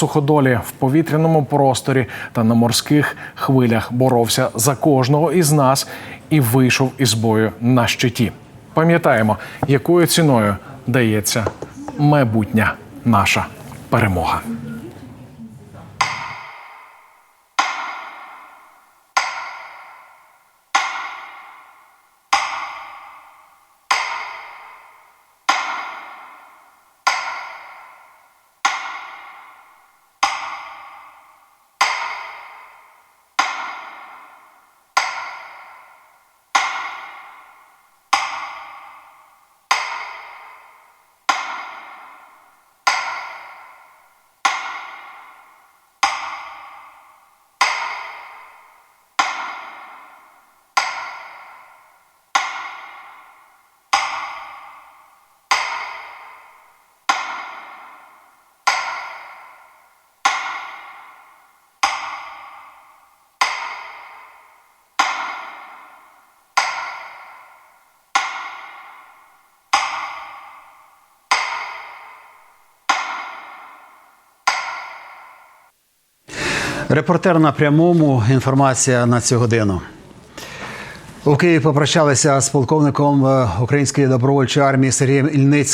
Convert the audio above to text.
суходолі в повітряному просторі та на морських хвилях боровся за кожного із нас і вийшов із бою на щиті. Пам'ятаємо, якою ціною дається майбутня наша перемога. Репортер на прямому. Інформація на цю годину. У Києві попрощалися з полковником е, української добровольчої армії Сергієм Ільницьким.